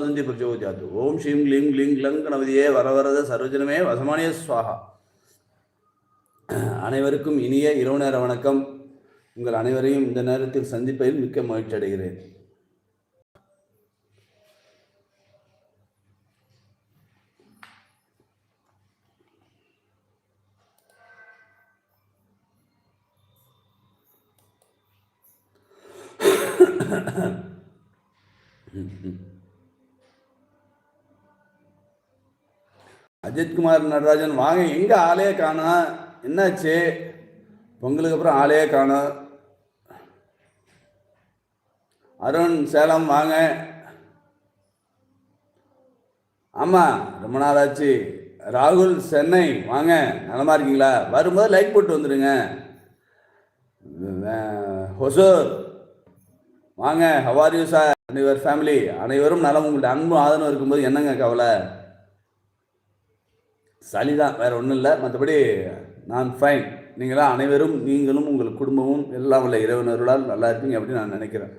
தந்தி பிரச்சோதியாத்து. ஓம் ஸ்ரீம் க்ளீம் க்ளீம் க்ளங் கணபதியே வரவரத சர்வஜனமே வசமானிய சுவாகா. அனைவருக்கும் இனிய இரவு நேர வணக்கம். உங்கள் அனைவரையும் இந்த நேரத்தில் சந்திப்பதில் மிக்க மகிழ்ச்சி அடைகிறேன். அஜித்குமார் நடராஜன் வாங்க எங்கே ஆளே காணும் என்னாச்சு? பொங்கலுக்கு அப்புறம் ஆளே காணும் அருண் சேலம் வாங்க. ஆமாம் ரொம்ப நாள் ஆச்சு ராகுல் சென்னை வாங்க. நலமாக இருக்கீங்களா? வரும்போது லைக் போட்டு வந்துடுங்க ஹொசூர் வாங்க. ஹவார் யூ சார் அனைவர் ஃபேமிலி அனைவரும் நலம். உங்கள்கிட்ட அன்பும் ஆதரவு இருக்கும்போது என்னங்க கவலை? சளி தான் வேறு ஒன்றும் இல்லை மற்றபடி நான் ஃபைன் நீங்களாம் அனைவரும் நீங்களும் உங்கள் குடும்பமும் எல்லாம் உள்ள இறைவனர்களால் நல்லா இருப்பீங்க அப்படின்னு நான் நினைக்கிறேன்.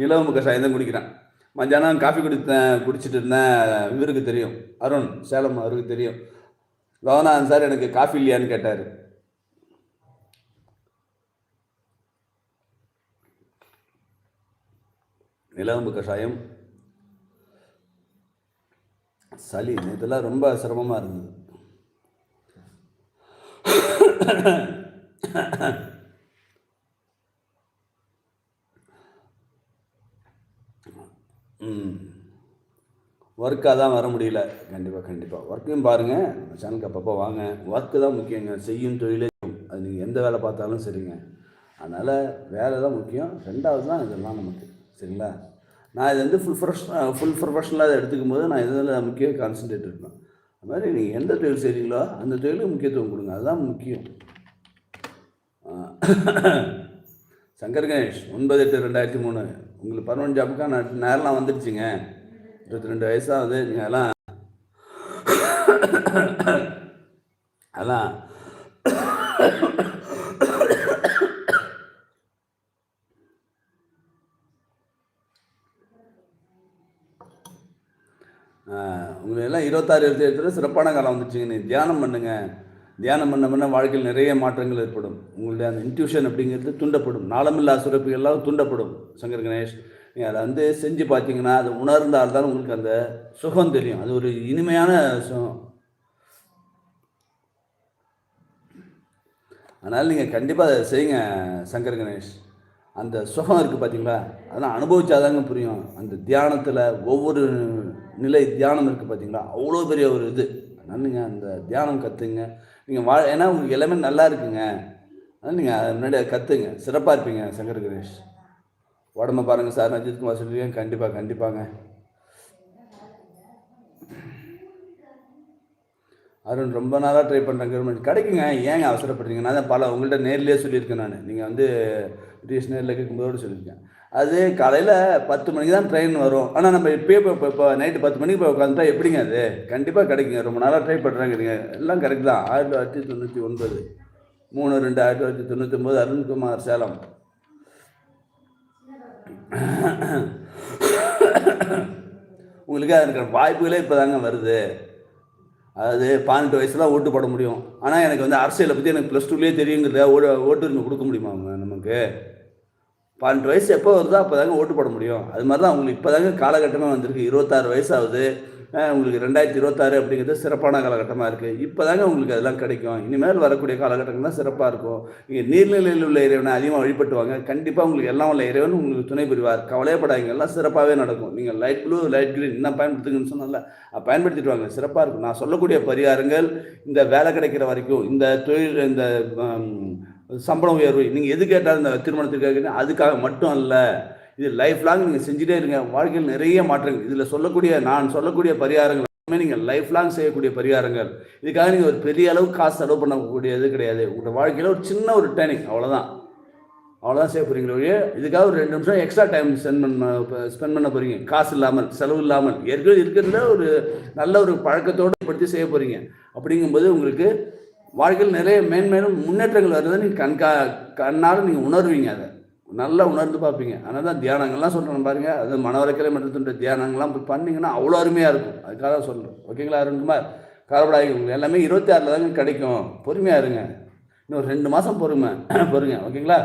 நிலவு முக தான் குடிக்கிறேன். மத்தியானம் காஃபி குடித்தேன் குடிச்சிட்டு இருந்தேன். இவருக்கு தெரியும். அருண் சேலம் அவருக்கு தெரியும். லோகநாதன் சார் எனக்கு காஃபி இல்லையான்னு கேட்டார். நிலவம்பு கஷாயம் சளி இதெல்லாம் ரொம்ப சிரமமாக இருந்தது ம். ஒர்க்காக தான் வர முடியல. கண்டிப்பாக கண்டிப்பாக ஒர்க்கையும் பாருங்கள் நம்ம சேனலுக்கு அப்பப்போ வாங்க. ஒர்க்கு தான் முக்கியங்க செய்யும் தொழிலே அது நீங்கள் எந்த வேலை பார்த்தாலும் சரிங்க. அதனால் வேலை தான் முக்கியம். ரெண்டாவது தான் இதெல்லாம் நமக்கு. சரிங்களா? நான் இது வந்து ஃபுல் ப்ரொஃபஷன் ஃபுல் ப்ரொஃபஷனலாக அதை எடுத்துக்கும் போது நான் இதில் முக்கிய கான்சன்ட்ரேட் இருப்பேன். அது மாதிரி நீங்கள் எந்த தொழில் செய்கிறீங்களோ அந்த தொழிலுக்கு முக்கியத்துவம் கொடுங்க. அதுதான் முக்கியம். சங்கர் கணேஷ் ஒன்பது எட்டு ரெண்டாயிரத்தி மூணு. உங்களுக்கு பர்மனெண்ட் ஜாப்புக்காக நேரம்லாம் வந்துடுச்சுங்க. இருபத்தி ரெண்டு வயசாகுது. நீங்கள் அதெல்லாம் அதான் உங்களுக்கு எல்லாம் இருபத்தாறு இருபத்தி ஏழு சிறப்பான காலம் வந்துச்சுங்க. நீ தியானம் பண்ணுங்க. தியானம் பண்ண பண்ண வாழ்க்கையில் நிறைய மாற்றங்கள் ஏற்படும். உங்களுடைய அந்த இன்ட்யூஷன் அப்படிங்கிறது துண்டப்படும். நாளமில்லா சுரப்புகள்லாம் எல்லாம் துண்டப்படும் சங்கர் கணேஷ். நீங்கள் அதை வந்து செஞ்சு பார்த்தீங்கன்னா அதை உணர்ந்தால் தான் உங்களுக்கு அந்த சுகம் தெரியும். அது ஒரு இனிமையான சுகம். அதனால் நீங்கள் கண்டிப்பாக அதை செய்யுங்க சங்கர் கணேஷ். அந்த சுகம் இருக்குது பார்த்தீங்களா? அதெல்லாம் அனுபவிச்சாதாங்க புரியும். அந்த தியானத்தில் ஒவ்வொரு நிலை தியானம் இருக்குது பார்த்தீங்களா அவ்வளோ பெரிய ஒரு இது. அதனால் நீங்கள் அந்த தியானம் கற்றுங்க நீங்கள் வா ஏன்னா உங்களுக்கு எல்லாமே நல்லா இருக்குங்க. அதனால் நீங்கள் அதை முன்னாடி கற்றுங்க சிறப்பாக இருப்பீங்க சங்கர் கணேஷ். உடம்ப பாருங்கள் சார். அஜித்குமார் சொல்லியிருக்கேன். கண்டிப்பாக கண்டிப்பாங்க. அருண் ரொம்ப நாளாக ட்ரை பண்ணுறேன் கவர்மெண்ட் கிடைக்குங்க. ஏங்க அவசரப்படுறீங்க? நான் தான் பல உங்கள்கிட்ட நேர்லேயே சொல்லியிருக்கேன் நான். நீங்கள் வந்து பிரிட்டிஷ் நேரில் கேட்கும்போது சொல்லியிருக்கேன். அது காலையில் பத்து மணிக்கு தான் ட்ரெயின் வரும். ஆனால் நம்ம இப்போயே இப்போ இப்போ நைட்டு பத்து மணிக்கு போய் உட்காந்துட்டா எப்படிங்க அது? கண்டிப்பாக கிடைக்குங்க. ரொம்ப நாளாக ட்ரை பண்ணுறாங்கிறீங்க எல்லாம் கரெக்ட் தான். ஆயிரத்தி தொள்ளாயிரத்தி தொண்ணூற்றி ஒன்பது. மூணு ரெண்டு ஆயிரத்தி தொள்ளாயிரத்தி தொண்ணூற்றி ஒம்பது அருண்குமார் சேலம். உங்களுக்கு அதற்கான வாய்ப்புகளே இப்போ தாங்க வருது. அது பன்னெண்டு வயசுல ஓட்டு போட முடியும். ஆனால் எனக்கு வந்து அரசியலை பற்றி எனக்கு ப்ளஸ் டூலேயே தெரியுங்கிறத ஓ ஓட்டுரிமை கொடுக்க முடியுமா நமக்கு? பன்னெண்டு வயசு எப்போ வருதோ அப்போ தாங்க ஓட்டு போட முடியும். அது மாதிரி தான் உங்களுக்கு இப்போ தாங்க காலகட்டமாக வந்திருக்கு. இருபத்தாறு வயசாகுது. உங்களுக்கு ரெண்டாயிரத்தி இருபத்தாறு அப்படிங்கிறது சிறப்பான காலகட்டமாக இருக்குது இப்போ தாங்க உங்களுக்கு அதெல்லாம் கிடைக்கும். இனிமேல் வரக்கூடிய காலகட்டங்கள் தான் சிறப்பாக இருக்கும். நீங்கள் நீர்நிலையில் உள்ள இறைவனை அதிகமாக வழிபட்டுவாங்க. கண்டிப்பாக உங்களுக்கு எல்லாம் உள்ள இறைவன் உங்களுக்கு துணை புரிவார். கவலையப்படாதீங்க. எல்லாம் சிறப்பாகவே நடக்கும். நீங்கள் லைட் ப்ளூ லைட் க்ரீன் என்ன பயன்படுத்துங்கன்னு சொன்னால பயன்படுத்திட்டு வாங்க சிறப்பாக இருக்கும். நான் சொல்லக்கூடிய பரிகாரங்கள் இந்த வேலை கிடைக்கிற வரைக்கும் இந்த தொழில் இந்த சம்பளம் உயர்வு. நீங்கள் எது கேட்டாலும் இந்த திருமணத்திற்காக அதுக்காக மட்டும் அல்ல. இது லைஃப் லாங் நீங்கள் செஞ்சுட்டே இருங்க. வாழ்க்கையில் நிறைய மாற்றங்கள். இதில் சொல்லக்கூடிய நான் சொல்லக்கூடிய பரிகாரங்கள் எல்லாமே நீங்கள் லைஃப் லாங் செய்யக்கூடிய பரிகாரங்கள். இதுக்காக நீங்கள் ஒரு பெரிய அளவு காசு செலவு பண்ணக்கூடியது கிடையாது. உங்களோட வாழ்க்கையில் ஒரு சின்ன ஒரு டேர்னிங் அவ்வளோதான் அவ்வளோதான் செய்ய போகிறீங்களே இதுக்காக ஒரு ரெண்டு நிமிஷம் எக்ஸ்ட்ரா டைம் ஸ்பெண்ட் பண்ண ஸ்பெண்ட் பண்ண போகிறீங்க காசு இல்லாமல் செலவு இல்லாமல் ஏற்கனவே இருக்கிறதுல ஒரு நல்ல ஒரு பழக்கத்தோடு படுத்தி செய்ய போகிறீங்க அப்படிங்கும்போது உங்களுக்கு வாழ்க்கையில் நிறைய மேன்மேலும் முன்னேற்றங்கள் வருது நீங்கள் கண்கா கண்ணால் நீங்கள் உணர்வீங்க அதை. நல்லா உணர்ந்து பார்ப்பீங்க. அதனால் தான் தியானங்கள்லாம் சொல்கிறேன் பாருங்கள் அது மனவரைக்கலை மன்றத்துடைய தியானங்கள்லாம் போய் பண்ணிங்கன்னா அவ்வளோ அருமையாக இருக்கும். அதுக்காக தான் சொல்கிறேன் ஓகேங்களா அருண்குமார்? கவலைப்படாதீங்க உங்களுக்கு எல்லாமே இருபத்தி ஆறில் தாங்க கிடைக்கும். பொறுமையாக இருங்க. இன்னும் ரெண்டு மாதம் பொறுமை. பொறுங்க. ஓகேங்களா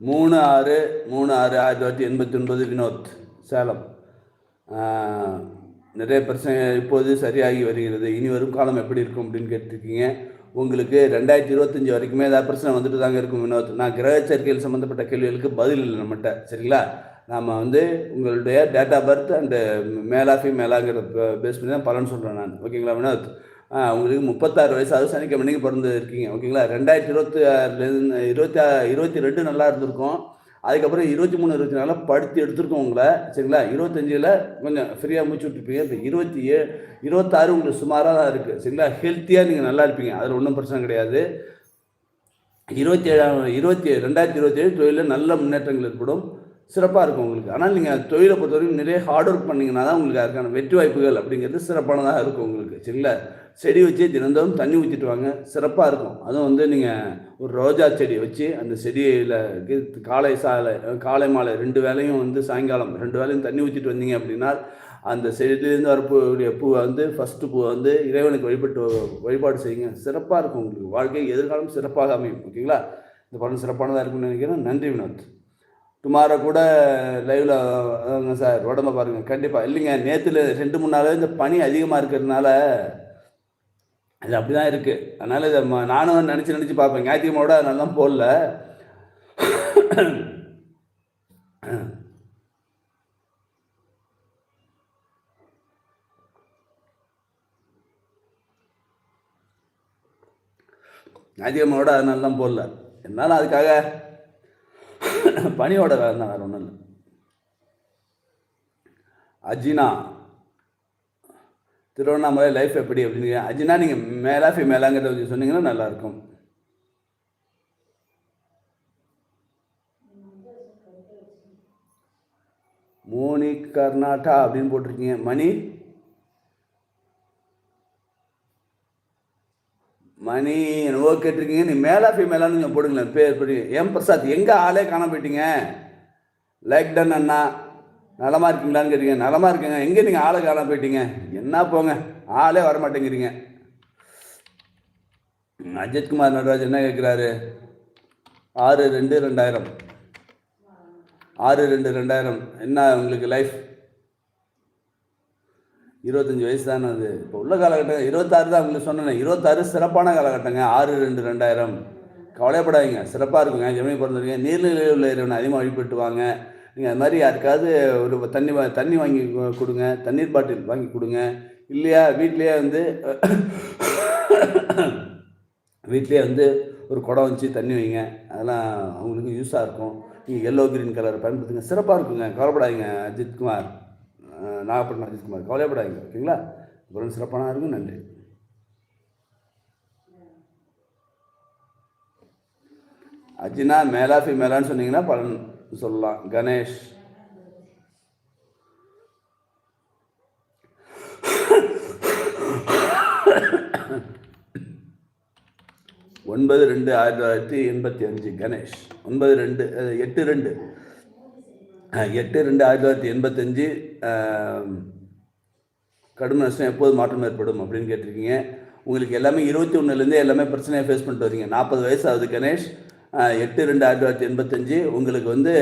மூணு ஆறு மூணு ஆறு ஆயிரத்தி தொள்ளாயிரத்தி எண்பத்தி ஒன்பது வினோத் சேலம். நிறைய பிரச்சனை இப்போது சரியாகி வருகிறது. இனி வரும் காலம் எப்படி இருக்கும் அப்படின்னு கேட்டிருக்கீங்க. உங்களுக்கு ரெண்டாயிரத்தி இருபத்தஞ்சி வரைக்குமே ஏதாவது பிரச்சனை வந்துட்டு தாங்க இருக்கும் வினோத். நான் கிரக சேர்க்கையில் சம்மந்தப்பட்ட கேள்விகளுக்கு பதில் இல்லை நம்மகிட்ட சரிங்களா? நாம் வந்து உங்களுடைய date of birth and mela மேலாங்கிற base பண்ணி தான் பலன் சொல்கிறேன் நான். ஓகேங்களா வினோத்? உங்களுக்கு முப்பத்தாறு வயசாவது சனிக்கிழமை நீங்கள் பிறந்து இருக்கீங்க ஓகேங்களா? ரெண்டாயிரத்தி இருபத்தி ஆறுலேருந்து இருபத்தி இருபத்தி ரெண்டு நல்லா இருந்திருக்கும். அதுக்கப்புறம் இருபத்தி மூணு இருபத்தி நாலில் படுத்து எடுத்திருக்கோம் உங்களை. சரிங்களா? இருபத்தஞ்சில் கொஞ்சம் ஃப்ரீயாக மூச்சு விட்டுருப்பீங்க. இப்போ இருபத்தி ஏ இருபத்தாறு உங்களுக்கு சுமாராக தான் இருக்குது சரிங்களா? ஹெல்த்தியாக நீங்கள் நல்லா இருப்பீங்க. அதில் ஒன்றும் பிரச்சனை கிடையாது. இருபத்தி ஏழாம் இருபத்தி ரெண்டாயிரத்தி இருபத்தி ஏழு தொழிலில் நல்ல முன்னேற்றங்கள் ஏற்படும். சிறப்பாக இருக்கும் உங்களுக்கு. ஆனால் நீங்கள் தொழிலை பொறுத்தவரைக்கும் நிறைய ஹார்ட் ஒர்க் பண்ணிங்கன்னா தான் உங்களுக்கு அதுக்கான வெற்றி வாய்ப்புகள் அப்படிங்கிறது சிறப்பானதாக இருக்கும் உங்களுக்கு. சரிங்களா? செடி வச்சு தினந்தோறும் தண்ணி ஊற்றிட்டு வாங்க சிறப்பாக இருக்கும். அதுவும் வந்து நீங்கள் ஒரு ரோஜா செடி வச்சு அந்த செடியில் காலை சாலை காலை மாலை ரெண்டு வேளையும் வந்து சாயங்காலம் ரெண்டு வேலையும் தண்ணி ஊற்றிட்டு வந்தீங்க அப்படின்னா அந்த செடியிலேருந்து வரக்கூடிய பூவை வந்து ஃபஸ்ட்டு பூவை வந்து இறைவனுக்கு வழிபட்டு வழிபாடு செய்யுங்க. சிறப்பாக இருக்கும் உங்களுக்கு. வாழ்க்கை எதிர்காலம் சிறப்பாக அமையும். ஓகேங்களா? இந்த படம் சிறப்பானதாக இருக்கும்னு நினைக்கிறேன். நன்றி வினோத். டுமாரோ கூட லைவில் சார் உடம்ப பாருங்கள் கண்டிப்பாக இல்லைங்க நேற்றுல ரெண்டு மூணு நாளாவே இந்த பனி அதிகமாக இருக்கிறதுனால அது அப்படி தான் இருக்குது அதனால் இதை நானும் நினச்சி நினச்சி பார்ப்பேன். ஞாயிற்றுக்கிழமையோட அதனால தான் போடல. ஞாயிற்றுக்கிழமையோட அதனால தான் போடல. என்னால் அதுக்காக பனியோட வேலை தான் வேறு ஒன்றும் இல்லை. அஜினா திருவண்ணாமலை லைஃப் எப்படி அப்படின்னு அஜினா நீங்கள் மேலா மேலாங்கிறத வச்சு சொன்னீங்கன்னா நல்லாயிருக்கும் மோனி கர்நாடா அப்படின்னு போட்டிருக்கீங்க. மணி மணி என்னவோ கேட்டிருக்கீங்க நீ மேலா ஃபீமேலான்னு நீங்கள் போடுங்களேன் பேர் படி எம் பிரசாத் எங்கே ஆளே காணாம போயிட்டீங்க? லைக் டன் அண்ணா. நலமாக இருக்கீங்களான்னு கேட்டீங்க. நலமாக இருக்கீங்க. எங்கே நீங்கள் ஆளை காணாம போயிட்டீங்க? என்ன போங்க. ஆளே வர மாட்டேங்கிறீங்க அஜித்குமார் நடராஜ் என்ன கேட்குறாரு ஆறு ரெண்டு ரெண்டாயிரம். ஆறு ரெண்டு ரெண்டாயிரம். என்ன உங்களுக்கு லைஃப் இருபத்தஞ்சி வயசு தானே அது? இப்போ உள்ள காலகட்டம் இருபத்தாறு தான் உங்களுக்கு சொன்னேன். இருபத்தாறு சிறப்பான காலகட்டங்க. ஆறு ரெண்டு ரெண்டாயிரம். கவலைப்படாதீங்க சிறப்பாக இருக்குங்க. ஜெமினி பிறந்திருக்கீங்க நீர்நிலையில் உள்ள இறைவனை அதிகமாக வழிபட்டு வாங்க. நீங்கள் அது மாதிரி யாருக்காவது ஒரு தண்ணி வா- தண்ணி வாங்கி கொடுங்க. தண்ணீர் பாட்டில் வாங்கி கொடுங்க. இல்லையா? வீட்லேயே வந்து வீட்லேயே வந்து ஒரு குடம் வச்சு தண்ணி வைங்க. அதெல்லாம் அவங்களுக்கு யூஸாக இருக்கும். நீங்கள் எல்லோ கிரீன் கலர் பயன்படுத்துங்க. சிறப்பாக இருக்குங்க. கவலைப்படாதீங்க அஜித்குமார் நாகப்பட்டினம் அஜித்குமார் கவலைப்படாதீங்க ஓகேங்களா? குரல் சிறப்பான இருக்கும் நன்றி. அஜினா மேலா மேலான்னு சொன்னீங்கன்னா பலன் சொல்லலாம். கணேஷ். ஒன்பது ரெண்டு ஆயிரத்தி தொள்ளாயிரத்தி எண்பத்தி அஞ்சு கணேஷ். ஒன்பது ரெண்டு எட்டு ரெண்டு. எட்டு ரெண்டு ஆயிரத்தி தொள்ளாயிரத்தி எண்பத்தஞ்சு கடும் நஷ்டம் எப்போது மாற்றம் ஏற்படும் அப்படின்னு கேட்டிருக்கீங்க. உங்களுக்கு எல்லாமே இருபத்தி ஒன்றுலேருந்தே எல்லாமே பிரச்சனையை ஃபேஸ் பண்ணிட்டு வரீங்க நாற்பது வயசு ஆகுது கணேஷ் எட்டு ரெண்டு ஆயிரத்தி தொள்ளாயிரத்தி எண்பத்தஞ்சு உங்களுக்கு வந்து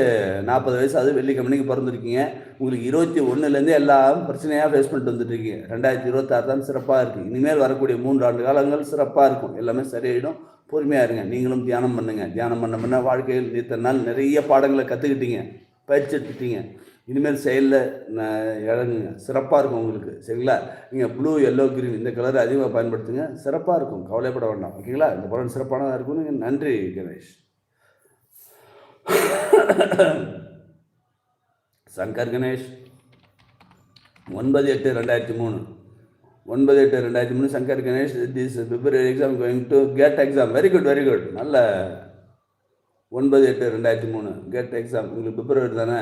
நாற்பது வயசு ஆகுது வெள்ளிக்கிழமைக்கு பிறந்திருக்கீங்க. உங்களுக்கு இருபத்தி ஒன்றுலேருந்தே எல்லாம் பிரச்சனையாக ஃபேஸ் பண்ணிட்டு வந்துட்டுருக்கீங்க. ரெண்டாயிரத்தி இருபத்தாறு தான் சிறப்பாக இருக்குது இனிமேல் வரக்கூடிய மூன்று ஆண்டு காலங்கள் சிறப்பாக இருக்கும். எல்லாமே சரியாயிடும். பொறுமையாக இருங்க. நீங்களும் தியானம் பண்ணுங்கள் தியானம் பண்ண பண்ண வாழ்க்கையில் நீத்த நாள் நிறைய பாடங்களை கற்றுக்கிட்டீங்க பயிற்சி எடுத்துட்டீங்க இனிமேல் செயலில் இறங்குங்க. சிறப்பாக இருக்கும் உங்களுக்கு. சரிங்களா? நீங்கள் ப்ளூ எல்லோ கிரீன் இந்த கலர் அதிகமாக பயன்படுத்துங்க. சிறப்பாக இருக்கும். கவலைப்பட வேண்டாம். ஓகேங்களா? இந்த படம் சிறப்பானதாக இருக்கும் நன்றி கணேஷ். சங்கர் கணேஷ். ஒன்பது எட்டு ரெண்டாயிரத்தி மூணு. ஒன்பது எட்டு ரெண்டாயிரத்தி மூணு. Shankar Ganesh this February exam going to GATE exam very good very good நல்ல ஒன்பது எட்டு ரெண்டாயிரத்தி மூணு. கேட் எக்ஸாம் உங்களுக்கு பிப்ரவரி தானே?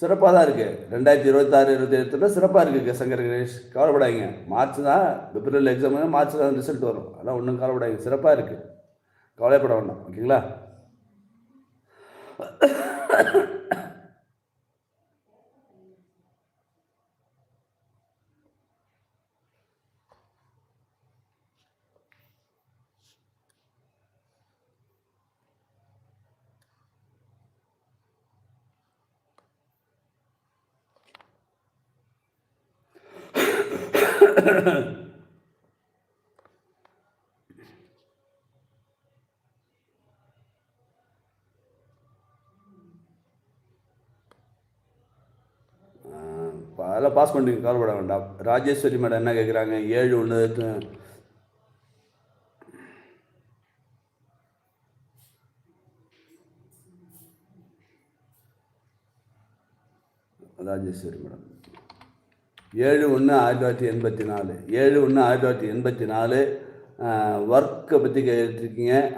சிறப்பாக தான் இருக்குது ரெண்டாயிரத்தி இருபத்தாறு இருபத்தி எட்டில் சிறப்பாக இருக்குது சங்கர் கணேஷ். கவலைப்படாதீங்க. மார்ச் தான் பிப்ரவரியில் எக்ஸாம் மார்ச் தான் ரிசல்ட் வரும். அதெல்லாம் ஒன்றும் கவலைப்படாதீங்க. சிறப்பாக இருக்குது கவலைப்பட வேண்டாம். ஓகேங்களா இப்போ அதெல்லாம் பாஸ் பண்ணிட்டு கவலைப்பட வேண்டாம். ராஜேஸ்வரி மேடம் என்ன கேட்குறாங்க ஏழு ஒன்று ராஜேஸ்வரி மேடம். ஏழு ஒன்று ஆயிரத்தி தொள்ளாயிரத்தி எண்பத்தி நாலு. ஏழு ஒன்று ஆயிரத்தி தொள்ளாயிரத்தி எண்பத்தி நாலு ஒர்க்கை பற்றி கேட்டிருக்கீங்க.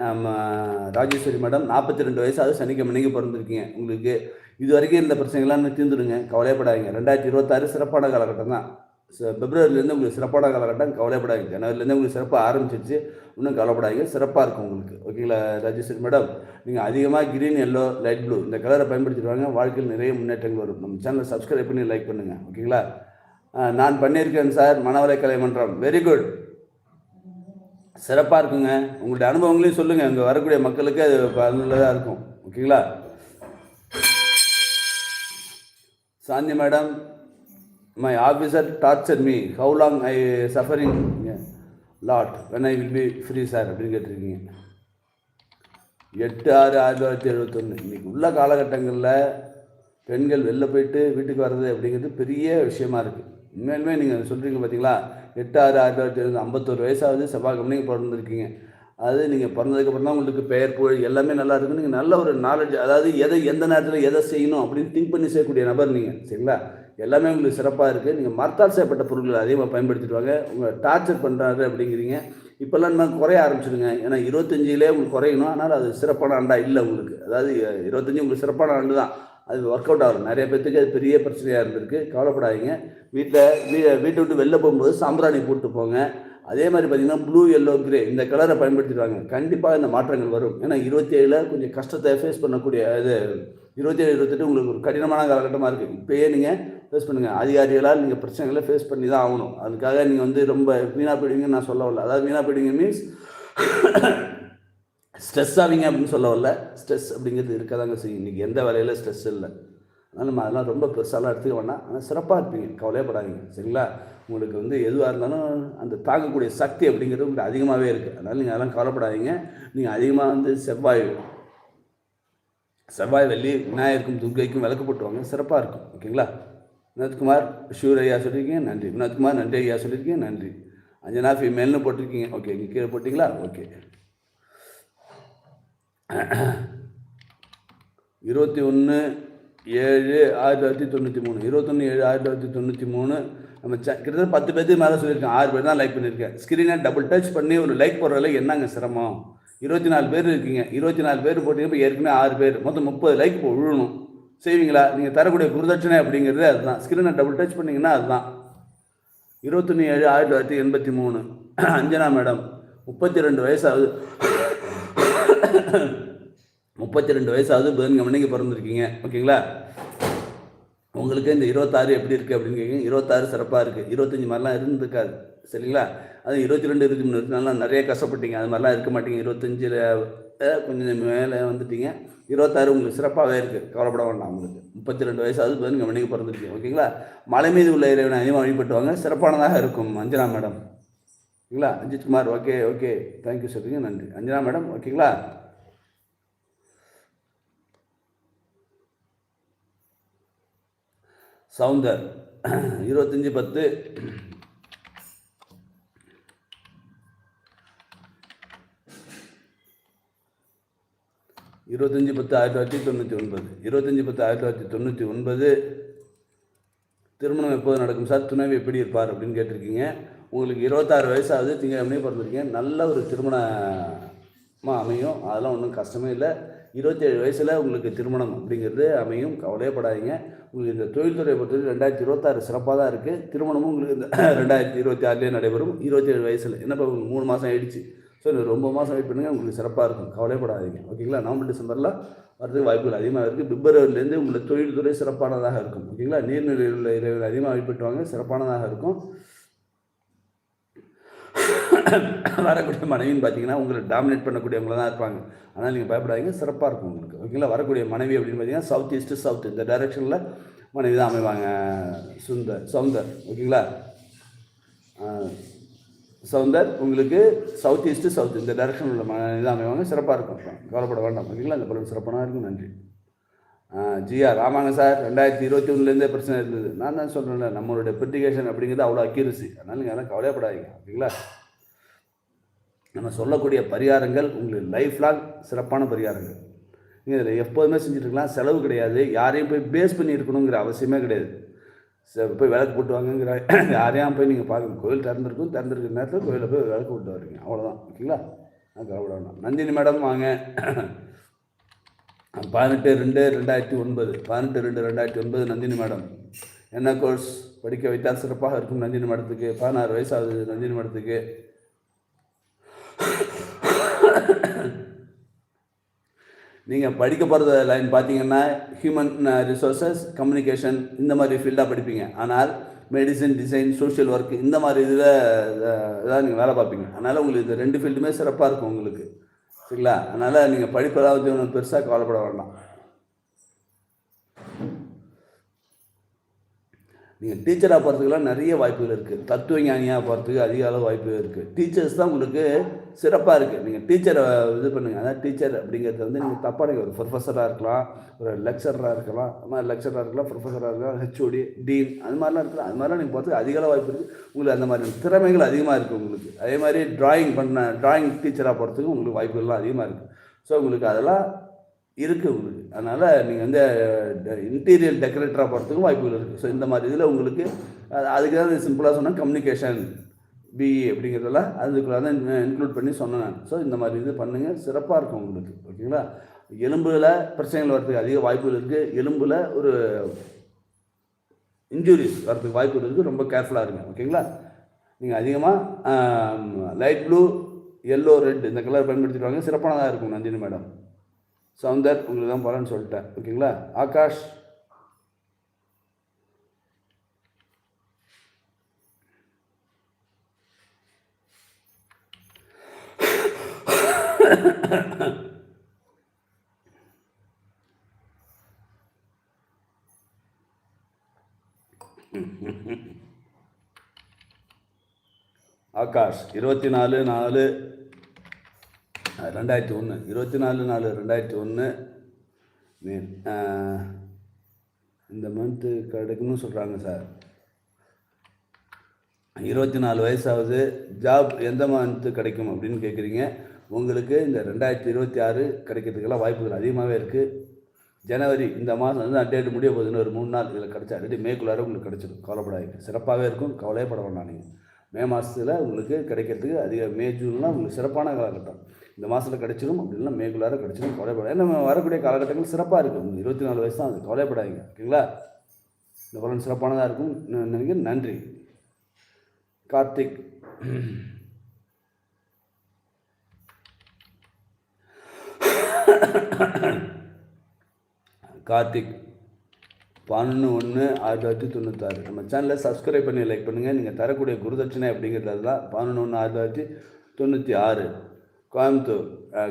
ராஜேஸ்வரி மேடம் நாற்பத்தி ரெண்டு வயசு அது சனிக்கிழமைக்கு பிறந்திருக்கீங்க உங்களுக்கு. இது வரைக்கும் இந்த பிரச்சனைகள்லாம் இன்னும் தீர்ந்துடுங்க கவலைப்படாதீங்க ரெண்டாயிரத்தி இருபத்தாறு சிறப்பான காலகட்டம் தான். ச- பிப்ரவரிலேருந்து உங்களுக்கு சிறப்பான காலகட்டம் கவலைப்படாதீங்க ஜனவரிலேருந்து உங்களுக்கு சிறப்பாக ஆரம்பிச்சிருச்சு இன்னும் கவலைப்படாதீங்க சிறப்பாக இருக்கும் உங்களுக்கு. ஓகேங்களா ராஜேஸ்வரி மேடம்? நீங்கள் அதிகமாக கிரீன் எல்லோ லைட் ப்ளூ இந்த கலரை பயன்படுத்திட்டு வாங்க. வாழ்க்கையில் நிறைய முன்னேற்றங்கள் வரும். நம்ம சேனலை சப்ஸ்கிரைப் பண்ணி லைக் பண்ணுங்கள் ஓகேங்களா நான் பண்ணியிருக்கேன் சார் மனவரை கலை மன்றம். வெரி குட் சிறப்பாக இருக்குங்க. உங்களுடைய அனுபவங்களையும் சொல்லுங்கள் இங்கே வரக்கூடிய மக்களுக்கு அது பயனுள்ளதாக இருக்கும். ஓகேங்களா? Shanti madam my officer torture me how long I suffering lot when I will be free sir அப்படின்னு கேட்டிருக்கீங்க. எட்டு ஆறு ஆயிரத்தி தொள்ளாயிரத்தி எழுபத்தொன்று இன்றைக்கி உள்ள காலகட்டங்களில் பெண்கள் வெளில போயிட்டு வீட்டுக்கு வர்றது அப்படிங்கிறது பெரிய விஷயமா இருக்குது உண்மையிலுமே நீங்கள் சொல்கிறீங்க பார்த்தீங்களா எட்டு ஆறு ஆயிரத்தி தொள்ளாயிரத்தி எழுபது ஐம்பத்தோரு வயசாவது செவ்வாய் கம்பெனிக்கு பிறந்திருக்கீங்க. அது நீங்கள் பிறந்ததுக்கப்புறம் தான் உங்களுக்கு பெயர் புகழ் எல்லாமே நல்லா இருக்கும் நீங்கள் நல்ல ஒரு நாலேஜ் அதாவது எதை எந்த நேரத்தில் எதை செய்யணும் அப்படின்னு திங்க் பண்ணி செய்யக்கூடிய நபர் நீங்கள் சரிங்களா? எல்லாமே உங்களுக்கு சிறப்பாக இருக்குது நீங்கள் மரத்தால் செய்யப்பட்ட பொருட்கள் அதிகமாக பயன்படுத்திட்டு வாங்க. உங்களை டார்ச்சர் பண்ணுறாரு அப்படிங்கிறீங்க. இப்போல்லாம் இன்னும் குறைய ஆரம்பிச்சிடுங்க ஏன்னா இருபத்தஞ்சிலே உங்களுக்கு குறையணும். ஆனால் அது சிறப்பான ஆண்டாக இல்லை உங்களுக்கு. அதாவது இருபத்தஞ்சி உங்களுக்கு சிறப்பான ஆண்டு தான் அது ஒர்க் அவுட் ஆகும் நிறைய பேர்த்துக்கு அது பெரிய பிரச்சனையாக இருந்திருக்கு. கவலைப்படாதீங்க. வீட்டில் வீ வீட்டை விட்டு வெளில போகும்போது சாம்பிராணி போட்டு போங்க. அதே மாதிரி பார்த்தீங்கன்னா ப்ளூ எல்லோ கிரே இந்த கலரை பயன்படுத்திடுவாங்க. கண்டிப்பாக இந்த மாற்றங்கள் வரும். ஏன்னா இருபத்தி ஏழில் கொஞ்சம் கஷ்டத்தை ஃபேஸ் பண்ணக்கூடிய இது இருபத்தி ஏழு இருபத்தெட்டு உங்களுக்கு ஒரு கடினமான காலகட்டமாக இருக்குது இப்போயே நீங்கள் ஃபேஸ் பண்ணுங்கள் அதிகாரிகளால் நீங்கள் பிரச்சனைகளை ஃபேஸ் பண்ணி தான் ஆகணும். அதுக்காக நீங்கள் வந்து ரொம்ப வீணாக போயிடுவீங்கன்னு நான் சொல்ல வரல. அதாவது வீணாக போயிடுவீங்க மீன்ஸ் ஸ்ட்ரெஸ் ஆவீங்க அப்படின்னு சொல்ல வரல. ஸ்ட்ரெஸ் அப்படிங்கிறது இருக்கதாங்க செய்யும். இன்றைக்கி எந்த வேலையில் ஸ்ட்ரெஸ் இல்லை. அதனால் நம்ம அதெல்லாம் ரொம்ப பெருசாலாம் எடுத்துக்க வேணாம். ஆனால் சிறப்பாக இருப்பீங்க. கவலையப்படாதீங்க. சரிங்களா? உங்களுக்கு வந்து எதுவாக இருந்தாலும் அந்த தாங்கக்கூடிய சக்தி அப்படிங்கிறது உங்களுக்கு அதிகமாகவே இருக்குது அதனால் நீங்கள் அதெல்லாம் கவலைப்படாதீங்க. நீங்கள் அதிகமாக வந்து செவ்வாய் செவ்வாய் வெள்ளி விநாயகருக்கும் துர்க்கைக்கும் விளக்கு போட்டுவாங்க சிறப்பாக இருக்கும். ஓகேங்களா? வினோத்குமார் ஷூர் ஐயா சொல்லியிருக்கீங்க. நன்றி. வினோத்குமார் நன்றி ஐயா சொல்லியிருக்கீங்க. நன்றி. அஞ்சனா ஃபீமேல்னு போட்டிருக்கீங்க. ஓகே இங்கே கீழே போட்டிங்களா? ஓகே. இருபத்தி ஒன்று ஏழு ஆயிரத்தி தொள்ளாயிரத்தி தொண்ணூற்றி மூணு. இருபத்தொன்று ஏழு ஆயிரத்தி தொள்ளாயிரத்தி தொண்ணூற்றி மூணு. நம்ம ச கிட்டத்தட்ட பத்து பேர்த்துக்கு மேலே சொல்லியிருக்கேன். ஆறு பேர் தான் லைக் பண்ணியிருக்கேன். ஸ்க்ரீனை டபுள் டச் பண்ணி ஒரு லைக் போடுறதுல என்னங்க சிரமம்? இருபத்தி நாலு பேர் இருக்கீங்க. இருபத்தி நாலு பேர் போட்டிங்க இப்போ ஏற்கனவே ஆறு பேர். மொத்தம் முப்பது லைக் விழுணும். செய்வீங்களா நீங்கள் தரக்கூடிய குருதட்சணை அப்படிங்கிறது அதுதான். ஸ்க்ரீனை டபுள் டச் பண்ணிங்கன்னா அதுதான். இருபத்தொன்று ஏழு ஆயிரத்தி தொள்ளாயிரத்தி எண்பத்தி மூணு. அஞ்சனா மேடம் முப்பத்தி ரெண்டு வயசாகுது முப்பத்தி ரெண்டு வயசாவது பதினஞ்சு மணிக்கு பிறந்திருக்கீங்க. ஓகேங்களா? உங்களுக்கு இந்த இருபத்தாறு எப்படி இருக்குது அப்படின்னு கேட்குங்க இருபத்தாறு சிறப்பாக இருக்குது இருபத்தஞ்சி மாதிரிலாம் இருந்திருக்காது. சரிங்களா? அது இருபத்தி ரெண்டு இருபத்தி மூணு நல்லா நிறைய கஷ்டப்பட்டீங்க. அது மாதிரிலாம் இருக்க மாட்டீங்க. இருபத்தஞ்சில் கொஞ்சம் மேலே வந்துட்டீங்க. இருபத்தாறு உங்களுக்கு சிறப்பாகவே இருக்குது கவலைப்பட வேண்டாம் உங்களுக்கு. முப்பத்தி ரெண்டு வயசாவது பதினஞ்சு மணிக்கு பிறந்திருக்கீங்க. ஓகேங்களா? மலை மீது உள்ள இறைவனை அதிகமாக வழிபட்டுவாங்க சிறப்பானதாக இருக்கும். அஞ்சனா மேடம். ஓகேங்களா? Ajith Kumar okay okay. Thank you சொல்லுங்க நன்றி. அஞ்சனா மேடம் ஓகேங்களா? சவுந்தர் இருபத்தஞ்சி பத்து. இருபத்தஞ்சி பத்து ஆயிரத்தி தொள்ளாயிரத்தி தொண்ணூற்றி ஒன்பது. இருபத்தஞ்சி பத்து ஆயிரத்தி தொள்ளாயிரத்தி தொண்ணூற்றி ஒன்பது. திருமணம் எப்போது நடக்கும்? சார் துணைவி எப்படி இருப்பார் அப்படின்னு கேட்டிருக்கீங்க. உங்களுக்கு இருபத்தாறு வயசாகுது திங்கக்கிழமையே பிறந்திருக்கீங்க. நல்ல ஒரு திருமணமாக அமையும். அதெல்லாம் ஒன்றும் கஷ்டமே இல்லை. இருபத்தேழு வயசில் உங்களுக்கு திருமணம் அப்படிங்கிறது அமையும். கவலையப்படாதீங்க உங்களுக்கு இந்த தொழில்துறை பொறுத்தவரை ரெண்டாயிரத்தி இருபத்தாறு சிறப்பாக தான் இருக்குது திருமணமும் உங்களுக்கு இந்த ரெண்டாயிரத்தி இருபத்தி ஆறுலேயே நடைபெறும். இருபத்தேழு வயசில். என்ன இப்போ உங்களுக்கு மூணு மாதம் ஆயிடுச்சு? ஸோ இந்த ரொம்ப மாதம் வெயிட் பண்ணுங்கள் உங்களுக்கு சிறப்பாக இருக்கும். கவலைப்படாதீங்க ஓகேங்களா? நவம்பர் டிசம்பரில் வரதுக்கு வாய்ப்புகள் அதிகமாக இருக்குது பிப்ரவரிலேருந்து உங்களுக்கு தொழில்துறை சிறப்பானதாக இருக்கும். ஓகேங்களா? நீர்நிலையில் உள்ள இறைவன் அதிகமாக வழிபட்டுவாங்க சிறப்பானதாக இருக்கும். வரக்கூடிய மனைவின்னு பார்த்தீங்கன்னா உங்களை டாமினேட் பண்ணக்கூடியவங்கள தான் இருப்பாங்க. ஆனால் நீங்கள் பயப்படாதீங்க சிறப்பாக இருக்கும் உங்களுக்கு. ஓகேங்களா வரக்கூடிய மனைவி அப்படின்னு பார்த்தீங்கன்னா சவுத் ஈஸ்ட்டு சவுத் இந்த டைரெக்ஷனில் மனைவி தான் அமைவாங்க. சுந்தர் சவுந்தர் ஓகேங்களா சவுந்தர் உங்களுக்கு சவுத் ஈஸ்ட்டு சவுத் இந்த டைரக்ஷனில் உள்ள மனைவி தான் அமைவாங்க. சிறப்பாக இருக்கும். கவலைப்பட வேண்டாம். ஓகேங்களா இந்த பலன் சிறப்பாக இருக்கும். நன்றி. ஜிஆர் ஆமாங்க சார் ரெண்டாயிரத்தி இருபத்தி ஒன்றுலேருந்தே பிரச்சனை இருந்தது. நான் தான் சொல்கிறேன்ல நம்மளோட பிரிட்டிகேஷன் அப்படிங்கிறது அவ்வளோ அக்யூரசி அதனால் நீங்கள் அதெல்லாம் கவலைப்படாதீங்க ஓகேங்களா? நம்ம சொல்லக்கூடிய பரிகாரங்கள் உங்களுக்கு லைஃப் லாங் சிறப்பான பரிகாரங்கள். நீங்கள் இதில் எப்போதுமே செஞ்சுட்ருக்கலாம். செலவு கிடையாது. யாரையும் போய் பேஸ் பண்ணி இருக்கணுங்கிற அவசியமே கிடையாது. போய் விளக்கு போட்டு வாங்கங்கிற யாரையும் போய் நீங்கள் பார்க்கணும். கோயில் திறந்துருக்கும் திறந்துருக்கிற நேரத்தில் கோயிலில் போய் விளக்கு போட்டு வரீங்க அவ்வளோதான் ஓகேங்களா? நான் கவலைப்பட வேண்டாம். நந்தினி மேடம் வாங்க. பதினெட்டு ரெண்டு ரெண்டாயிரத்தி ஒன்பது பதினெட்டு ரெண்டு ரெண்டாயிரத்தி ஒன்பது நந்தினி மேடம். என்ன கோர்ஸ்? படிக்க வைத்தால் சிறப்பாக இருக்கும் நந்தினி மேடத்துக்கு. பதினாறு வயசு ஆகுது நந்தினி மேடத்துக்கு. நீங்கள் படிக்க போகிறத லைன் பார்த்தீங்கன்னா ஹியூமன் ரிசோர்சஸ் கம்யூனிகேஷன் இந்த மாதிரி ஃபீல்டாக படிப்பீங்க. ஆனால் மெடிசன் டிசைன் சோஷியல் ஒர்க் இந்த மாதிரி இதில் uh, இதான் நீங்கள் வேலை பார்ப்பீங்க. அதனால் உங்களுக்கு இந்த ரெண்டு ஃபீல்டுமே சிறப்பாக இருக்கும் உங்களுக்கு. சரிங்களா? அதனால் நீங்கள் படிப்பதாவது ஒன்றும் பெருசாக கவலைப்பட வேண்டாம். நீங்கள் டீச்சராக போகிறதுக்கெல்லாம் நிறைய வாய்ப்புகள் இருக்குது தத்துவ ஞானியாக போகிறதுக்கு அதிக அளவு வாய்ப்புகள் இருக்குது டீச்சர்ஸ் தான் உங்களுக்கு சிறப்பாக இருக்குது நீங்கள் டீச்சரை இது பண்ணுங்கள் அதான் டீச்சர் அப்படிங்கிறது வந்து நீங்கள் தப்பாக ஒரு ப்ரொஃபஸராக இருக்கலாம் ஒரு லெக்சராக இருக்கலாம் அது மாதிரி லெக்சராக இருக்கலாம் ப்ரொஃபஸராக இருக்கலாம் ஹெச்ஓடி டீன் அது மாதிரிலாம் இருக்கலாம். அது மாதிரிலாம் நீங்கள் போகிறதுக்கு அதிக அளவு வாய்ப்பு இருக்குது உங்களுக்கு அந்த மாதிரி திறமைகள் அதிகமாக இருக்குது உங்களுக்கு. அதே மாதிரி டிராயிங் பண்ண டிராயிங் டீச்சராக போகிறதுக்கு உங்களுக்கு வாய்ப்புகள்லாம் அதிகமாக இருக்குது ஸோ உங்களுக்கு அதெல்லாம் இருக்குது உங்களுக்கு. அதனால் நீங்கள் வந்து இன்டீரியர் டெக்கரேட்டராக போகிறதுக்கும் வாய்ப்புகள் இருக்குது ஸோ இந்த மாதிரி இதில் உங்களுக்கு அதுக்கு தான் சிம்பிளாக சொன்னால் கம்யூனிகேஷன் பிஇ அப்படிங்கிறதெல்லாம் அதுக்குள்ள தான் இன்க்ளூட் பண்ணி சொன்னேன் ஸோ இந்த மாதிரி இது பண்ணுங்கள் சிறப்பாக இருக்கும் உங்களுக்கு. ஓகேங்களா? எலும்பில் பிரச்சனைகள் வரதுக்கு அதிக வாய்ப்புகள் இருக்குது எலும்பில் ஒரு இன்ஜுரிஸ் வரதுக்கு வாய்ப்புகள் இருக்குது ரொம்ப கேர்ஃபுல்லாக இருங்க. ஓகேங்களா? நீங்கள் அதிகமாக லைட் ப்ளூ எல்லோ ரெட் இந்த கலர் பயன்படுத்திட்டு வாங்க. சிறப்பானதாக இருக்கும். நந்தினி மேடம். சவுந்தர் உங்களுக்கு தான் போகிறேன்னு சொல்லிட்டேன். ஓகேங்களா? ஆகாஷ். ஆகாஷ் இருபத்தி நாலு நாலு ரெண்டாயிரத்தி ஒன்று இருபத்தி நாலு நாலு ரெண்டாயிரத்தி ஒன்று மே இந்த மந்த்து கிடைக்கும்னு சொல்கிறாங்க சார். இருபத்தி நாலு வயசாவது ஜாப் எந்த மந்த்து கிடைக்கும் அப்படின்னு கேட்குறீங்க உங்களுக்கு இந்த ரெண்டாயிரத்தி இருபத்தி ஆறு கிடைக்கிறதுக்கெல்லாம் வாய்ப்புகள் அதிகமாகவே இருக்குது ஜனவரி இந்த மாதம் வந்து டேட் முடிய போகுதுன்னு ஒரு மூணு நாள் இதில் கிடச்சா ரெடி மேக்குள்ளார உங்களுக்கு கிடச்சிடும் கவலைப்படாதீங்க. சிறப்பாகவே இருக்கும். கவலையே பட வேண்டாம் நீங்கள் மே மாதத்தில் உங்களுக்கு கிடைக்கிறதுக்கு அதிக மே ஜூன்லாம் உங்களுக்கு சிறப்பான காலகட்டம். இந்த மாதத்தில் கிடைச்சிடும் அப்படின்னா மேக்குள்ளார கிடைச்சிடும் கவலைப்படாது ஏன்னா நம்ம வரக்கூடிய காலகட்டங்கள் சிறப்பாக இருக்கும். இருபத்தி நாலு வயசு தான் அது கவலைப்படாதீங்க. ஓகேங்களா? இந்த பலன் சிறப்பானதாக இருக்கும். நினைக்கிறேன் நன்றி. கார்த்திக். கார்த்திக். பன்னெண்டு ஒன்று ஆயிரத்தி தொள்ளாயிரத்தி தொண்ணூத்தாறு. நம்ம சேனலை சப்ஸ்கிரைப் பண்ணி லைக் பண்ணுங்கள் நீங்கள் தரக்கூடிய குருதட்சணை அப்படிங்கிறது தான் பன்னெண்டு ஒன்று ஆயிரத்தி தொள்ளாயிரத்தி தொண்ணூற்றி ஆறு. கோயம்புத்தூர்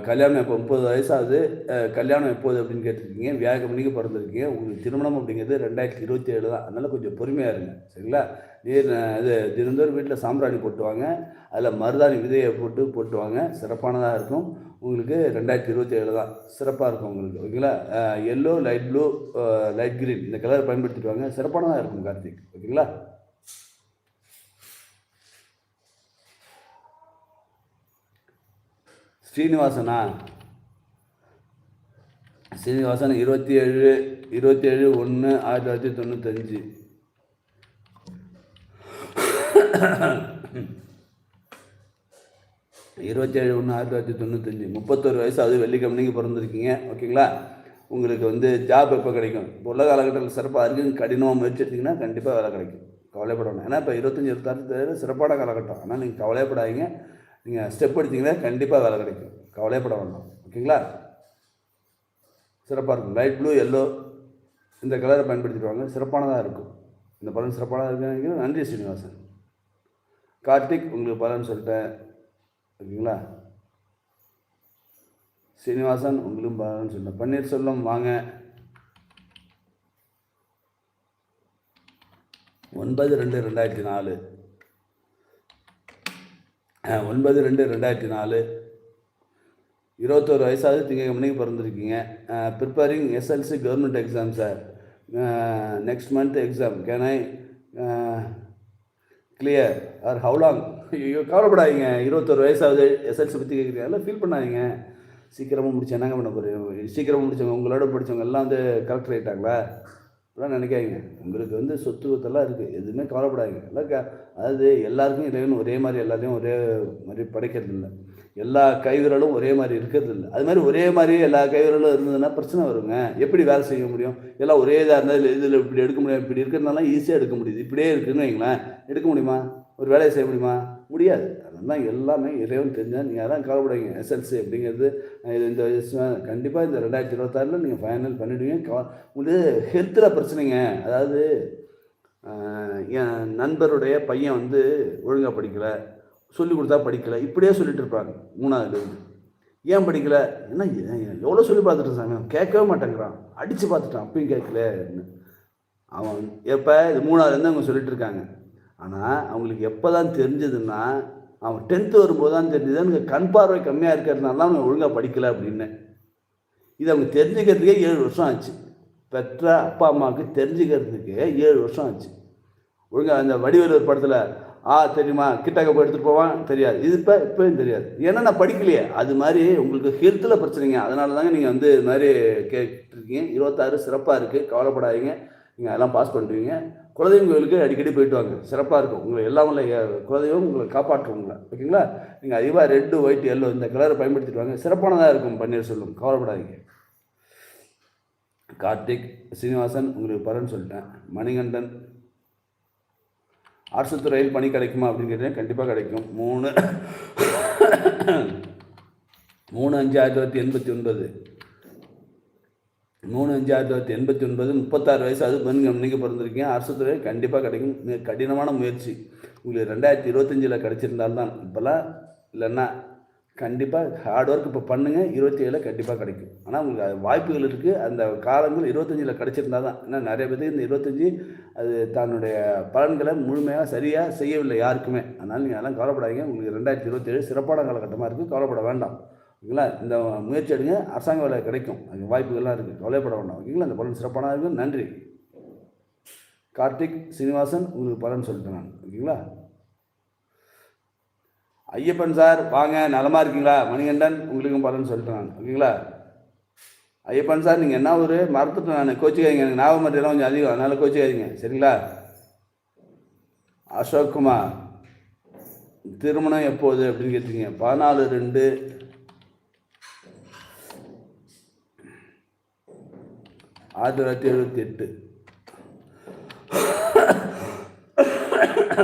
கல்யாணம் இப்போ முப்பது வயசாகுது கல்யாணம் எப்போது அப்படின்னு கேட்டிருக்கீங்க வியாழக்கிழமைக்கு பிறந்திருக்கீங்க உங்களுக்கு திருமணம் அப்படிங்கிறது ரெண்டாயிரத்தி இருபத்தி ஏழு தான். அதனால் கொஞ்சம் பொறுமையாக இருங்க சரிங்களா? நீர் இது தினந்தோறும் வீட்டில் சாம்பிராணி போட்டுவாங்க அதில் மருதாணி விதையை போட்டு போட்டுவாங்க சிறப்பானதாக இருக்கும். உங்களுக்கு ரெண்டாயிரத்தி இருபத்தி ஏழு தான் சிறப்பாக இருக்கும் உங்களுக்கு ஓகேங்களா? Yellow light blue light green இந்த கலர் பயன்படுத்திட்டு வாங்க சிறப்பானதாக இருக்கும் கார்த்திக் ஓகேங்களா? ஸ்ரீனிவாசனா? ஸ்ரீனிவாசன் இருபத்தி ஏழு இருபத்தி ஏழு ஒன்று ஆயிரத்தி தொள்ளாயிரத்தி தொண்ணூத்தஞ்சு. இருபத்தி ஏழு ஒன்று ஆயிரத்தி தொள்ளாயிரத்தி தொண்ணூத்தஞ்சு. முப்பத்தொரு வயசு அது வெள்ளிக்கிழமைக்கு பிறந்திருக்கீங்க. ஓகேங்களா? உங்களுக்கு வந்து ஜாப் எப்போ கிடைக்கும்? இப்போ உள்ள காலகட்டத்தில் சிறப்பாக இருக்குது கடினமாக முயற்சி கண்டிப்பாக வேலை கிடைக்கும். கவலைப்படணும் ஏன்னா இப்போ இருபத்தஞ்சி இருபத்தாறு சிறப்பான காலகட்டம். ஆனால் நீங்கள் கவலைப்படாதீங்க நீங்கள் ஸ்டெப் எடுத்தீங்கன்னா கண்டிப்பாக வேலை கிடைக்கும். கவலையப்பட வேண்டாம். ஓகேங்களா? சிறப்பாக இருக்கும். லைட் ப்ளூ எல்லோ இந்த கலரை பயன்படுத்திடுவாங்க சிறப்பானதாக இருக்கும். இந்த பலன் சிறப்பானதாக இருக்குன்னு நன்றி ஸ்ரீனிவாசன் கார்த்திக் உங்களுக்கு பலன் சொல்லிட்டேன். ஓகேங்களா? சீனிவாசன் உங்களும் பலன் சொல்லிட்டேன். பன்னீர்செல்வம் வாங்க. ஒன்பது ரெண்டு ரெண்டாயிரத்தி நாலு. ஒன்பது ரெண்டு ரெண்டாயிரத்தி நாலு. இருபத்தோரு வயசாவது திங்கக்கிழமைக்கு பிறந்திருக்கீங்க. Preparing SLC government exam sir next month exam can I clear or how long ஐயோ கவலைப்படாதீங்க. இருபத்தொரு வயசாவது எஸ்எல்சி பற்றி கேட்குறீங்க ஃபீல் பண்ணாதீங்க. சீக்கிரமாக முடிச்சு என்னங்க பண்ண போகிறீங்க சீக்கிரமாக முடிச்சவங்க உங்களோட படித்தவங்க எல்லாம் வந்து கலெக்டர் ஆகிட்டாங்களா அதெல்லாம் நினைக்காதீங்க. உங்களுக்கு வந்து சொத்து சொத்தெல்லாம் இருக்குது எதுவுமே கவலைப்படாதீங்க. எல்லாம் க அதாவது எல்லாருக்கும் இறைவன் ஒரே மாதிரி எல்லாத்தையும் ஒரே மாதிரி படைக்கிறது இல்லை எல்லா கைவிரலும் ஒரே மாதிரி இருக்கிறது இல்லை அது மாதிரி ஒரே மாதிரி எல்லா கைவிரலும் இருந்ததுன்னா பிரச்சனை வருங்க. எப்படி வேலை செய்ய முடியும்? எல்லாம் ஒரே இதாக இருந்தால் இதில் இதில் இப்படி எடுக்க முடியும் இப்படி இருக்கிறதுனால ஈஸியாக எடுக்க முடியுது. இப்படியே இருக்குன்னு வைங்களேன். எடுக்க முடியுமா? ஒரு வேலையை செய்ய முடியுமா? முடியாது. அதெல்லாம் எல்லாமே இறைவன் தெரிஞ்சால் நீங்கள் அதான் கவலைப்படுங்க எஸ்எல்சி அப்படிங்கிறது இந்த கண்டிப்பாக இந்த ரெண்டாயிரத்தி இருபத்தாறில் நீங்கள் ஃபைனல் பண்ணிவிடுவீங்க கவ உங்களுக்கு ஹெல்த்தில் பிரச்சனைங்க. அதாவது என் நண்பருடைய பையன் வந்து ஒழுங்காக படிக்கலை. சொல்லி கொடுத்தா படிக்கலை. இப்படியே சொல்லிட்டு இருப்பாங்க மூணாவது ஏன் படிக்கலை? என்ன எவ்வளோ சொல்லி பார்த்துட்டு சாமி கேட்கவே மாட்டேங்கிறான். அடித்து பார்த்துட்டான். அப்பயும் கேட்கல அவன் எப்போ இது மூணாவதுலேருந்து அவங்க சொல்லிட்டு இருக்காங்க. ஆனால் அவங்களுக்கு எப்போ தான் தெரிஞ்சதுன்னா அவன் டென்த்து வரும்போது தான் தெரிஞ்சது எனக்கு கண் பார்வை கம்மியாக இருக்கிறதுனால தான் அவன் ஒழுங்காக படிக்கலை அப்படின்னு. இது அவங்க தெரிஞ்சுக்கிறதுக்கே ஏழு வருஷம் ஆச்சு. பெற்ற அப்பா அம்மாவுக்கு தெரிஞ்சுக்கிறதுக்கே ஏழு வருஷம் ஆச்சு. ஒழுங்காக அந்த வடிவேலு படத்தில் ஆ தெரியுமா கிட்டக்க போய் எடுத்துகிட்டு போவான் தெரியாது. இது இப்போ இப்போயும் தெரியாது. ஏன்னா நான் படிக்கலையே. அது மாதிரி உங்களுக்கு ஹெல்த்தில் பிரச்சனைங்க. அதனால தாங்க நீங்கள் வந்து இது மாதிரி கேட்டுருக்கீங்க. இருபத்தாறு சிறப்பாக இருக்குது கவலைப்படாதீங்க. நீங்கள் அதெல்லாம் பாஸ் பண்ணுறீங்க குலதெய்வம் கோயிலுக்கு அடிக்கடி போயிட்டு வாங்க. சிறப்பாக இருக்கும். உங்களை எல்லாம் உள்ள குலதெய்வம் உங்களை காப்பாற்றும் உங்களை. ஓகேங்களா? நீங்கள் அதிகமாக ரெட்டு ஒயிட் எல்லோ இந்த கலரை பயன்படுத்திட்டு வாங்க. சிறப்பானதாக இருக்கும் பன்னீர் சொல்லும். கவலைப்படாதீங்க. கார்த்திக் சீனிவாசன் உங்களுக்கு பலன் சொல்லிட்டேன். மணிகண்டன் அரசு ரயில் பணி கிடைக்குமா அப்படின்னு கேட்டீங்கன்னா கண்டிப்பாக கிடைக்கும். மூணு மூணு அஞ்சு ஆயிரத்தி தொள்ளாயிரத்தி எண்பத்தி ஒன்பது. மூணு அஞ்சு ஆயிரத்தி தொள்ளாயிரத்தி எண்பத்தி ஒன்பது முப்பத்தாறு வயசு அது பெண் நீங்கள் பிறந்திருக்கீங்க அரசு துறை கண்டிப்பாக கிடைக்கும். மிக கடினமான முயற்சி. உங்களுக்கு ரெண்டாயிரத்தி இருபத்தஞ்சில் கிடச்சிருந்தால்தான் இப்போல்லாம் இல்லைன்னா கண்டிப்பாக ஹார்ட் ஒர்க் இப்போ பண்ணுங்கள் இருபத்தி ஏழில் கண்டிப்பாக கிடைக்கும். ஆனால் உங்களுக்கு அது வாய்ப்புகள் இருக்குது அந்த காலங்கள் இருபத்தஞ்சில் கிடச்சிருந்தா தான் ஏன்னா நிறைய பேருக்கு இந்த இருபத்தஞ்சி அது தன்னுடைய பலன்களை முழுமையாக சரியாக செய்யவில்லை யாருக்குமே. அதனால் நீங்கள் அதெல்லாம் கவலைப்படாதீங்க. உங்களுக்கு ரெண்டாயிரத்தி இருபத்தேழு சிறப்பான காலகட்டமாக இருக்குது கவலைப்பட வேண்டாம். ஓகேங்களா? இந்த முயற்சி எடுங்க. அரசாங்க வேலை கிடைக்கும். அது வாய்ப்புகள்லாம் இருக்குது கவலைப்பட வேண்டாம். ஓகேங்களா? இந்த பலன் சிறப்பான இருக்கும் நன்றி. கார்த்திக் சீனிவாசன் உங்களுக்கு பலன் சொல்லிட்டேன் நான். ஓகேங்களா? ஐயப்பன் சார் வாங்க. நலமாக இருக்கீங்களா? மணிகண்டன் உங்களுக்கும் பலன் சொல்லிட்டேன் நான். ஓகேங்களா? ஐயப்பன் சார் நீங்கள் என்ன ஒரு மறந்துட்டேன் நான். கோச்சிக்காதீங்க. எனக்கு ஞாபகம் மட்டும் கொஞ்சம் அதிகம். அதனால் கோச்சிக்காதீங்க. சரிங்களா? அசோக்குமார் திருமணம் எப்போது? அப்படின்னு கேட்டீங்க. பதினாலு ரெண்டு ஆயிரத்தி தொள்ளாயிரத்தி எழுபத்தி எட்டு.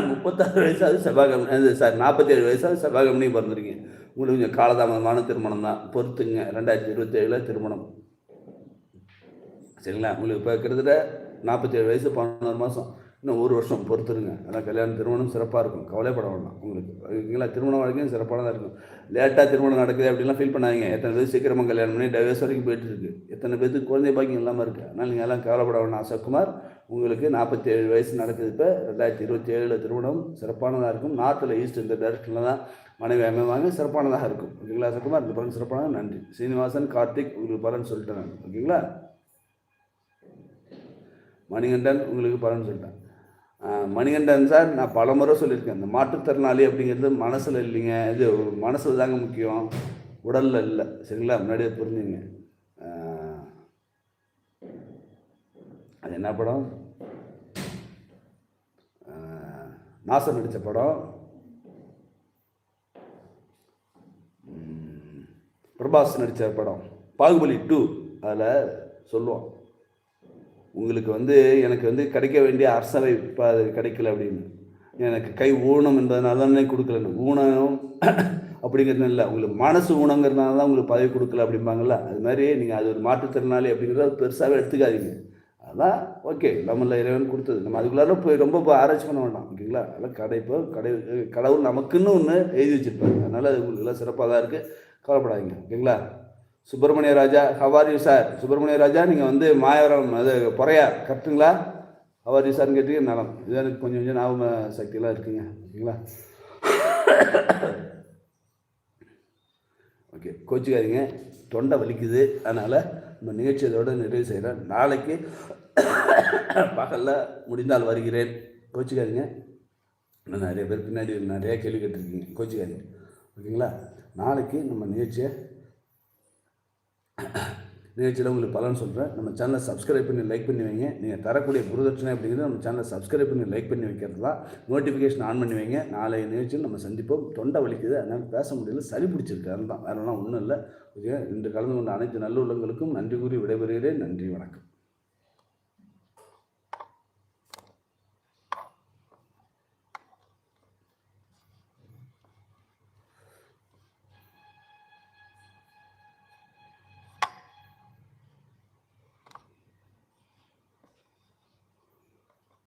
முப்பத்தாறு வயசாவது செவ்வாய்க்கிழமை சார் நாற்பத்தேழு வயசாவது செவ்வாய்க்கிழமையும் பிறந்திருக்கீங்க. உங்களுக்கு கொஞ்சம் காலதாமதமான திருமணம் தான். பொறுத்துங்க ரெண்டாயிரத்தி இருபத்தேழில் திருமணம். சரிங்களா? உங்களுக்கு இப்போ கிட்டத்தட்ட நாற்பத்தேழு வயசு பதினோரு மாதம் இன்னும் ஒரு வருஷம் பொறுத்துருங்க. அதான் கல்யாணம் திருமணம் சிறப்பாக இருக்கும். கவலைப்பட வேண்டாம் உங்களுக்கு. ஓகேங்களா திருமணம் வாழ்க்கையும் சிறப்பானதாக இருக்கும். லேட்டாக திருமணம் நடக்குது அப்படிலாம் ஃபீல் பண்ணாதீங்க. எத்தனை பேர் சீக்கிரமாக கல்யாணம் பண்ணி டைவர்ஸ் வரைக்கும் போயிட்டு இருக்கு. எத்தனை பேருக்கு குழந்தை பாக்கியம் இல்லாமல் இருக்குது அதனால் நீங்கள் எல்லாம் கவலைப்பட வேண்டாம் அசோக்குமார். உங்களுக்கு நாற்பத்தேழு வயசு நடக்குது இப்போ. ரெண்டாயிரத்தி இருபத்தி ஏழில் திருமணம் சிறப்பானதாக இருக்கும். நார்த்தில் ஈஸ்ட் இந்த டைரக்ஷனில் தான் மனைவி அமைவாங்க. சிறப்பானதாக இருக்கும். ஓகேங்களா அசோக்குமார்? இந்த பலன் சிறப்பானது? நன்றி. சீனிவாசன் கார்த்திக் உங்களுக்கு பலன் சொல்லிட்டேன் நான். ஓகேங்களா மணிகண்டன் உங்களுக்கு பலன் சொல்லிட்டேன். மணிகண்டன் சார் நான் பல முறை சொல்லியிருக்கேன் இந்த மாற்றுத்திறனாளி அப்படிங்கிறது மனசில் இல்லைங்க. இது மனசில் தாங்க முக்கியம். உடலில் இல்லை. சரிங்களா? முன்னாடியே புரிஞ்சுங்க. அது என்ன படம்? நாசம் நடித்த படம். பிரபாஸ் நடித்த படம். பாகுபலி டூ அதில் சொல்லுவான் உங்களுக்கு வந்து எனக்கு வந்து கிடைக்க வேண்டிய அரசவை இப்போ கிடைக்கல அப்படின்னு. எனக்கு கை ஊனம் என்பதனால தானே கொடுக்கலன்னு. ஊனம் அப்படிங்கிறது இல்லை. உங்களுக்கு மனசு ஊனங்கிறதுனால தான் உங்களுக்கு பதவி கொடுக்கல அப்படிம்பாங்கல்ல. அது மாதிரி நீங்கள் அது ஒரு மாற்றுத்திறனாளி அப்படிங்கிறத பெருசாகவே எடுத்துக்காதீங்க. அதான் ஓகே. நம்மள இறைவன் கொடுத்தது. நம்ம அதுக்குள்ளார போய் ரொம்ப போய் ஆராய்ச்சி பண்ண வேண்டாம். ஓகேங்களா? அதெல்லாம் கடை இப்போ கடை கடவுள் நமக்குன்னு ஒன்று எழுதி வச்சுருப்பாங்க அதனால் அது உங்களுக்கு எல்லாம் சிறப்பாக தான் இருக்குது கவலைப்படாதீங்க. ஓகேங்களா? Subramania Raja how are you sir Subramania Raja நீங்கள் வந்து மாயவரம் அது பொறையா கரெக்டுங்களா ஹவார் யூ சார்னு கேட்டீங்க நலம். இது எனக்கு கொஞ்சம் கொஞ்சம் ஞாபக சக்தியெல்லாம் இருக்குங்க. ஓகேங்களா? ஓகே கோச்சிக்காதீங்க. தொண்டை வலிக்குது. அதனால் நம்ம நிகழ்ச்சி இதோட நிறைவு செய்கிறேன். நாளைக்கு பகலில் முடிந்தால் வருகிறேன். கோச்சிக்காதீங்க. இன்னும் நிறைய பேர் பின்னாடி நிறைய கேள்வி கேட்டிருக்கீங்க. கோச்சிக்காதீங்க. ஓகேங்களா? நாளைக்கு நம்ம நிகழ்ச்சியை நிகழ்ச்சியில் உங்களுக்கு பலன் சொல்கிறேன் நம்ம சேனலை சப்ஸ்கிரைப் பண்ணி லைக் பண்ணி வைங்க. நீங்கள் தரக்கூடிய குருதட்சணை அப்படிங்கிறது நம்ம சேனலை சப்ஸ்கிரைப் பண்ணி லைக் பண்ணி வைக்கிறது தான் நோட்டிஃபிகேஷன் ஆன் பண்ணி வைங்க. நாளைய நிகழ்ச்சியில் நம்ம சந்திப்போம். தொண்டை வலிக்குது. அதனால் பேச முடியல. சளி பிடிச்சிருக்கு. தான் வேறெல்லாம் ஒன்றும் இல்லை. ஓகே. இன்று கலந்து கொண்ட அனைத்து நல்லுள்ளங்களுக்கும் நன்றி கூறி விடைபெறுகிறேன். நன்றி. வணக்கம்.